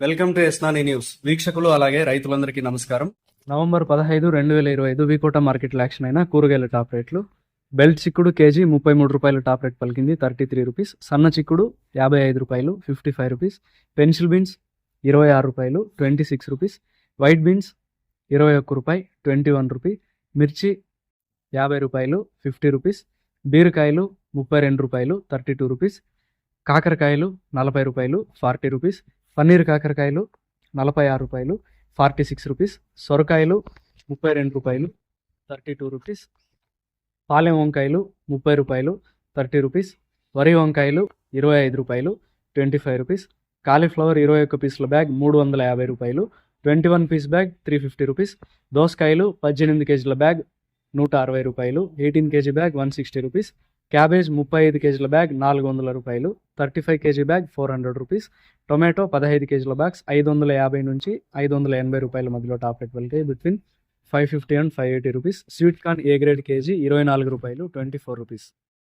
Welcome to ఎస్నాని news. వీక్షకులు అలాగే రైతులందరికీ నమస్కారం. నవంబర్ పదహైదు రెండు వేల ఇరవై ఐదు వికోట మార్కెట్లో యాక్షన్ అయిన కూరగాయల టాప్ రేట్లు. బెల్ట్ చిక్కుడు కేజీ ముప్పై మూడు రూపాయలు టాప్ రేట్ పలికింది థర్టీ త్రీ రూపీస్. సన్న చిక్కుడు యాభై ఐదు రూపాయలు fifty five rupees. Pencil beans ఇరవై ఆరు రూపాయలు twenty six rupees. White beans ఇరవై ఒక్క రూపాయి ట్వంటీ వన్ రూపీ. మిర్చి యాభై రూపాయలు ఫిఫ్టీ రూపీస్. బీరకాయలు ముప్పై రెండు రూపాయలు థర్టీ టూ రూపీస్. కాకరకాయలు నలభై రూపాయలు ఫార్టీ రూపీస్. పన్నీర్ కాకరకాయలు నలభై ఆరు రూపాయలు ఫార్టీ సిక్స్ రూపీస్ సొరకాయలు ముప్పై రెండు రూపాయలు థర్టీ టూ రూపీస్ పాలెం వంకాయలు ముప్పై రూపాయలు థర్టీ రూపీస్ వరి వంకాయలు ఇరవై ఐదు రూపాయలు ట్వంటీ ఫైవ్ రూపీస్ కాలీఫ్లవర్ ఇరవై ఒక్క పీసుల బ్యాగ్ మూడు వందల యాభై రూపాయలు twenty one piece bag three fifty rupees దోసకాయలు పద్దెనిమిది కేజీల బ్యాగ్ నూట అరవై రూపాయలు eighteen KG bag one sixty rupees cabbage ముప్పై ఐదు కేజీల బ్యాగ్ నాలుగు వందల రూపాయలు. Thirty five KG bag four hundred rupees. Tomato పదహైదు కేజీల బ్యాగ్స్ ఐదు వందల యాభై నుంచి ఐదు వందల ఎనభై రూపాయల మధ్యలో టాప్ రేట్ వెళ్తాయి. Between five fifty and five eighty rupees. Sweet corn A grade KG ఇరవై నాలుగు రూపాయలు ట్వంటీ ఫోర్ రూపీస్.